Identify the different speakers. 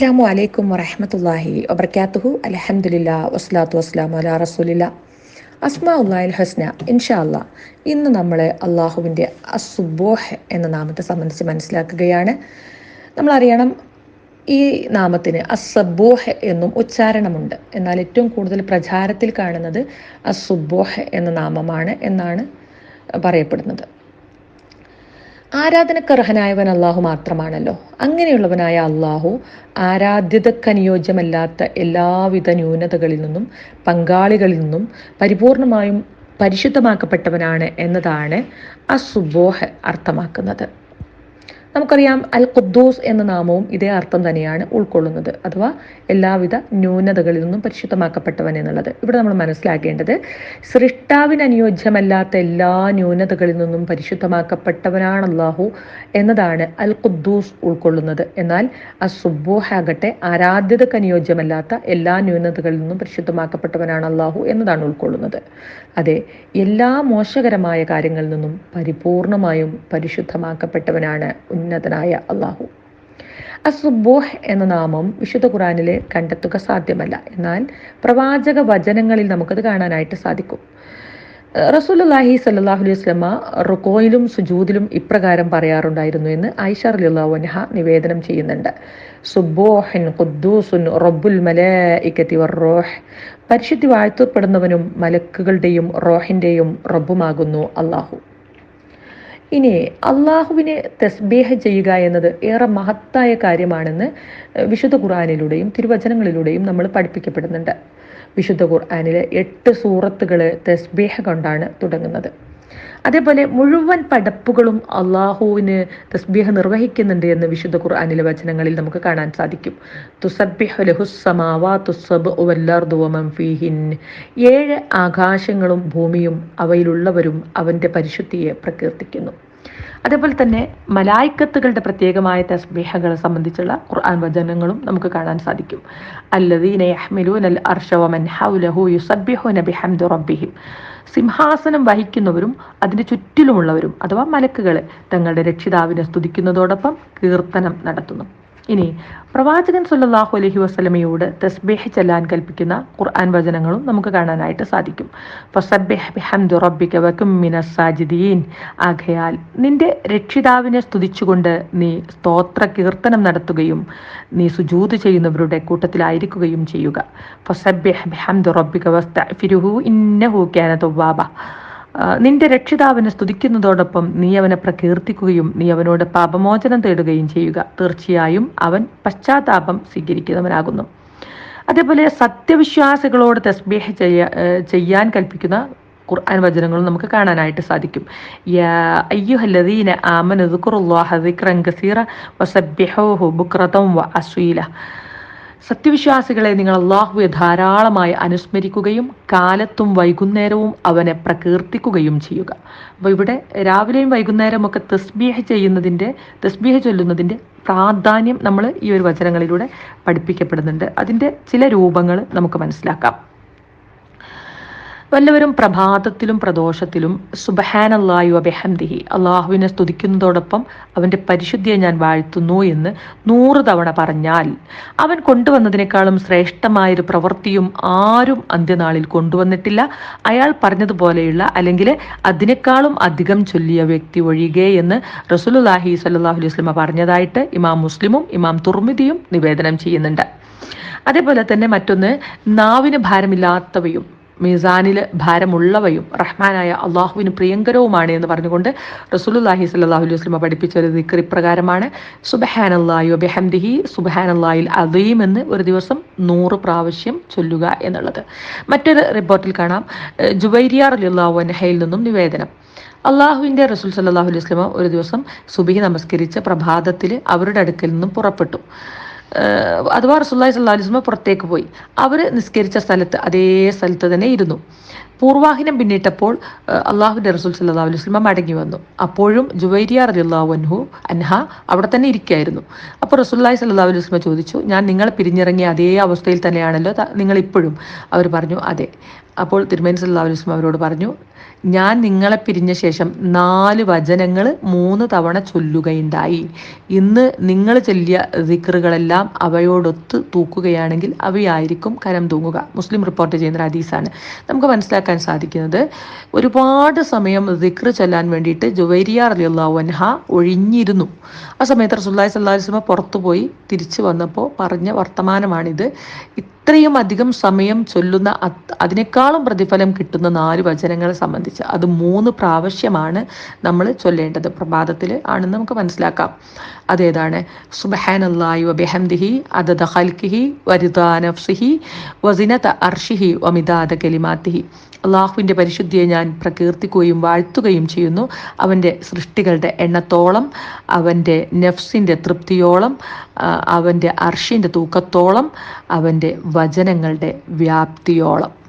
Speaker 1: അസ്സാം അലൈക്കും വറഹമത്തല്ലാഹി വബർക്കാത്തുഹു അലഹമുല്ല വസ്ലാത്തു വസ്ലാം അല റസൂലില്ല. അസ്മാ ഉല്ലാഹിൽ ഹസ്ന ഇൻഷാ അല്ലാ ഇന്ന് നമ്മൾ അള്ളാഹുവിന്റെ അസുബോഹ് എന്ന നാമത്തെ സംബന്ധിച്ച് മനസ്സിലാക്കുകയാണ്. നമ്മളറിയണം ഈ നാമത്തിന് അസബോഹ് എന്നും ഉച്ചാരണമുണ്ട്. എന്നാൽ ഏറ്റവും കൂടുതൽ പ്രചാരത്തിൽ കാണുന്നത് അസുബോഹ് എന്ന നാമമാണ് എന്നാണ് പറയപ്പെടുന്നത്. ആരാധനക്കർഹനായവൻ അള്ളാഹു മാത്രമാണല്ലോ. അങ്ങനെയുള്ളവനായ അള്ളാഹു ആരാധ്യതക്കനുയോജ്യമല്ലാത്ത എല്ലാവിധ ന്യൂനതകളിൽ നിന്നും പങ്കാളികളിൽ നിന്നും പരിപൂർണമായും പരിശുദ്ധമാക്കപ്പെട്ടവനാണ് എന്നതാണ് അസുബോഹ് അർത്ഥമാക്കുന്നത്. നമുക്കറിയാം അൽ ഖുദ്ദൂസ് എന്ന നാമവും ഇതേ അർത്ഥം തന്നെയാണ് ഉൾക്കൊള്ളുന്നത്. അഥവാ എല്ലാവിധ ന്യൂനതകളിൽ നിന്നും പരിശുദ്ധമാക്കപ്പെട്ടവൻ എന്നുള്ളത്. ഇവിടെ നമ്മൾ മനസ്സിലാക്കേണ്ടത് സൃഷ്ടാവിന് അനുയോജ്യമല്ലാത്ത എല്ലാ ന്യൂനതകളിൽ നിന്നും പരിശുദ്ധമാക്കപ്പെട്ടവനാണ് അള്ളാഹു എന്നതാണ് അൽ ഖുദ്ദൂസ് ഉൾക്കൊള്ളുന്നത്. എന്നാൽ അസുബോഹ് ആകട്ടെ ആരാധ്യതക്ക് അനുയോജ്യമല്ലാത്ത എല്ലാ ന്യൂനതകളിൽ നിന്നും പരിശുദ്ധമാക്കപ്പെട്ടവനാണ് അള്ളാഹു എന്നതാണ് ഉൾക്കൊള്ളുന്നത്. അതെ എല്ലാ മോശകരമായ കാര്യങ്ങളിൽ നിന്നും പരിപൂർണമായും പരിശുദ്ധമാക്കപ്പെട്ടവനാണ് ഉന്നതനായ അള്ളാഹു. അസുബോഹ് എന്ന നാമം വിശുദ്ധ ഖുറാനിൽ കണ്ടെത്തുക സാധ്യമല്ല. എന്നാൽ പ്രവാചക വചനങ്ങളിൽ നമുക്കത് കാണാനായിട്ട് സാധിക്കും. റസൂലുല്ലാഹി സല്ലാഹു അലൈഹി സ്വലമ റുക്കോയിലും സുജൂദിലും ഇപ്രകാരം പറയാറുണ്ടായിരുന്നു എന്ന് ഐഷ റളിയല്ലാഹു അൻഹ നിവേദനം ചെയ്യുന്നുണ്ട്. സുബോഹൻ ഖുദ്ദൂസുൻ റബ്ബുൽ മലഇക്കത്തി വറോഹ് പരിശുദ്ധി വാഴ്ത്തപ്പെടുന്നവനും മലക്കുകളുടെയും റോഹിന്റെയും റബ്ബുമാകുന്നു അള്ളാഹു. ഇനി അള്ളാഹുവിനെ തസ്ബീഹ ചെയ്യുക എന്നത് ഏറെ മഹത്തായ കാര്യമാണെന്ന് വിശുദ്ധ ഖുർആാനിലൂടെയും തിരുവചനങ്ങളിലൂടെയും നമ്മൾ പഠിപ്പിക്കപ്പെടുന്നുണ്ട്. വിശുദ്ധ ഖുർആാനിലെ എട്ട് സൂറത്തുകൾ തസ്ബീഹ കൊണ്ടാണ് തുടങ്ങുന്നത്. അതേപോലെ മുഴുവൻ പടപ്പുകളും അള്ളാഹുവിന് തസ്ബീഹ നിർവഹിക്കുന്നുണ്ട് എന്ന് വിശുദ്ധ ഖുർആാനിലെ വചനങ്ങളിൽ നമുക്ക് കാണാൻ സാധിക്കും. ഏഴ് ആകാശങ്ങളും ഭൂമിയും അവയിലുള്ളവരും അവന്റെ പരിശുദ്ധിയെ പ്രകീർത്തിക്കുന്നു. അതേപോലെ തന്നെ മലായിക്കത്തുകളുടെ പ്രത്യേകമായ തസ്ബീഹകളെ സംബന്ധിച്ചുള്ള ഖുർആൻ വചനങ്ങളും നമുക്ക് കാണാൻ സാധിക്കും. അല്ലദീന ഹൗലഹു റബ്ബിഹിം. സിംഹാസനം വഹിക്കുന്നവരും അതിന്റെ ചുറ്റിലുമുള്ളവരും അഥവാ മലക്കുകളെ തങ്ങളുടെ രക്ഷിതാവിനെ സ്തുതിക്കുന്നതോടൊപ്പം കീർത്തനം നടത്തുന്നു. ഇനി പ്രവാചകൻ സുല്ലാഹു അലഹി വസ്ലമയോട് തസ്ബേഹ് ചെല്ലാൻ കൽപ്പിക്കുന്ന ഖുർആൻ വചനങ്ങളും നമുക്ക് കാണാനായിട്ട് സാധിക്കും. ആകയാൽ നിന്റെ രക്ഷിതാവിനെ സ്തുതിച്ചുകൊണ്ട് നീ സ്തോത്ര കീർത്തനം നടത്തുകയും നീ സുജൂത് ചെയ്യുന്നവരുടെ കൂട്ടത്തിലായിരിക്കുകയും ചെയ്യുക. നിന്റെ രക്ഷിതാവിനെ സ്തുതിക്കുന്നതോടൊപ്പം നീ അവനെ പ്രകീർത്തിക്കുകയും നീ അവനോട് പാപമോചനം തേടുകയും ചെയ്യുക. തീർച്ചയായും അവൻ പശ്ചാത്താപം സ്വീകരിക്കുന്നവനാകുന്നു. അതേപോലെ സത്യവിശ്വാസികളോട് തസ്ബേഹ ചെയ്യ ചെയ്യാൻ കൽപ്പിക്കുന്ന ഖുർആൻ വചനങ്ങളും നമുക്ക് കാണാനായിട്ട് സാധിക്കും. അയ്യുഹല്ലദീന ദിക്റൻ കസീറ വസബ്ബിഹൂഹു ബുക്റതം വ സത്യവിശ്വാസികളെ നിങ്ങൾ അള്ളാഹുവെ ധാരാളമായി അനുസ്മരിക്കുകയും കാലത്തും വൈകുന്നേരവും അവനെ പ്രകീർത്തിക്കുകയും ചെയ്യുക. അപ്പോൾ ഇവിടെ രാവിലെയും വൈകുന്നേരവും ഒക്കെ തസ്ബീഹ ചെയ്യുന്നതിന്റെ തസ്ബീഹ ചൊല്ലുന്നതിന്റെ പ്രാധാന്യം നമ്മൾ ഈ ഒരു വചനങ്ങളിലൂടെ പഠിപ്പിക്കപ്പെടുന്നുണ്ട്. അതിന്റെ ചില രൂപങ്ങൾ നമുക്ക് മനസ്സിലാക്കാം. വല്ലവരും പ്രഭാതത്തിലും പ്രദോഷത്തിലും സുബഹാനല്ലായു അബെഹന്തിഹി അള്ളാഹുവിനെ സ്തുതിക്കുന്നതോടൊപ്പം അവന്റെ പരിശുദ്ധിയെ ഞാൻ വാഴ്ത്തുന്നു എന്ന് നൂറ് തവണ പറഞ്ഞാൽ അവൻ കൊണ്ടുവന്നതിനേക്കാളും ശ്രേഷ്ഠമായൊരു പ്രവൃത്തിയും ആരും അന്ത്യനാളിൽ കൊണ്ടുവന്നിട്ടില്ല. അയാൾ പറഞ്ഞതുപോലെയുള്ള അല്ലെങ്കിൽ അതിനേക്കാളും അധികം ചൊല്ലിയ വ്യക്തി ഒഴികെ എന്ന് റസൂലുല്ലാഹി സല്ലാഹു അലൈഹി പറഞ്ഞതായിട്ട് ഇമാം മുസ്ലിമും ഇമാം തുർമിദിയും നിവേദനം ചെയ്യുന്നുണ്ട്. അതേപോലെ തന്നെ മറ്റൊന്ന് നാവിന് ഭാരമില്ലാത്തവയും മീസാനിൽ ഭാരമുള്ളവയും റഹ്മാനായ അള്ളാഹുവിന് പ്രിയങ്കരവുമാണ് എന്ന് പറഞ്ഞുകൊണ്ട് റസൂലുല്ലാഹി സല്ലാഹു അലൈഹി വസ്ലമ പഠിപ്പിച്ച ഒരു ദിക്കർ ഇപ്രകാരമാണ് സുബഹാൻ അള്ളാഹു ബെഹംദിഹി സുബഹാൻ അള്ളാഹിൽ എന്ന് ഒരു ദിവസം നൂറ് പ്രാവശ്യം ചൊല്ലുക എന്നുള്ളത്. മറ്റൊരു റിപ്പോർട്ടിൽ കാണാം ജുബൈരിയാർ അലിള്ളാഹു അനഹയിൽ നിന്നും നിവേദനം. അള്ളാഹുവിന്റെ റസൂൽ സല്ലാഹു അലൈഹി വസ്ലമ ഒരു ദിവസം സുബിഹി നമസ്കരിച്ച് പ്രഭാതത്തിൽ അവരുടെ അടുക്കൽ നിന്നും പുറപ്പെട്ടു. അഥവാ റസുല്ലായി സല്ലാസ്മ പുറത്തേക്ക് പോയി. അവർ നിസ്കരിച്ച സ്ഥലത്ത് അതേ സ്ഥലത്ത് തന്നെ ഇരുന്നു. പൂർവാഹിനം പിന്നിട്ടപ്പോൾ അള്ളാഹുവിന്റെ റസൂൽ സല്ലാ അലൈഹി വസ്ലമ മടങ്ങി വന്നു. അപ്പോഴും ജുവൈരിയ റലിള്ളാഹു അൻഹു അൻഹ അവിടെ തന്നെ ഇരിക്കുകയായിരുന്നു അപ്പോൾ റസൂല്ലായി സല്ലാ അലൈഹി വസ്ലമ ചോദിച്ചു ഞാൻ നിങ്ങൾ പിരിഞ്ഞിറങ്ങിയ അതേ അവസ്ഥയിൽ തന്നെയാണല്ലോ നിങ്ങൾ ഇപ്പോഴും അവർ പറഞ്ഞു അതെ. അപ്പോൾ തിരുമേനി സല്ലാ അലുസ്ലം അവരോട് പറഞ്ഞു ഞാൻ നിങ്ങളെ പിരിഞ്ഞ ശേഷം നാല് വചനങ്ങൾ മൂന്ന് തവണ ചൊല്ലുകയുണ്ടായി. ഇന്ന് നിങ്ങൾ ചൊല്ലിയ ദിക്റുകളെല്ലാം അവയോടൊത്ത് തൂക്കുകയാണെങ്കിൽ അവയായിരിക്കും കരം തൂങ്ങുക. മുസ്ലിം റിപ്പോർട്ട് ചെയ്യുന്ന ഹദീസാണ്. നമുക്ക് മനസ്സിലാക്കാൻ സാധിക്കുന്നത് ഒരുപാട് സമയം ദിക്റ് ചൊല്ലാൻ വേണ്ടിയിട്ട് ജുവൈരിയ അലി അള്ളാഹുൻഹ ഒഴിഞ്ഞിരുന്നു. ആ സമയത്ത് റസുല്ലാഹി സല്ലാഹു പുറത്തുപോയി പുറത്തു പോയി തിരിച്ചു വന്നപ്പോൾ പറഞ്ഞ വർത്തമാനമാണിത്. ഇത്രയും അധികം സമയം ചൊല്ലുന്ന അതിനേക്കാളും പ്രതിഫലം കിട്ടുന്ന നാല് വചനങ്ങളെ സംബന്ധിച്ച് അത് മൂന്ന് പ്രാവശ്യമാണ് നമ്മൾ ചൊല്ലേണ്ടത്. പ്രഭാതത്തിൽ ആണെന്ന് നമുക്ക് മനസ്സിലാക്കാം. അതേതാണ്? സുബഹാൻ അള്ളാഹി അദദ ഹൽക്കിഹി വരിദാനഫ്സിഹി വസിനത അർഷിഹി വമിതാദ കലിമാത്തിഹി. അള്ളാഹുവിന്റെ പരിശുദ്ധിയെ ഞാൻ പ്രകീർത്തിക്കുകയും വാഴ്ത്തുകയും ചെയ്യുന്നു. അവന്റെ സൃഷ്ടികളുടെ എണ്ണത്തോളം അവന്റെ നെഫ്സിന്റെ തൃപ്തിയോളം അവന്റെ അർഷിന്റെ തൂക്കത്തോളം അവന്റെ വചനങ്ങളുടെ വ്യാപ്തിയോളം.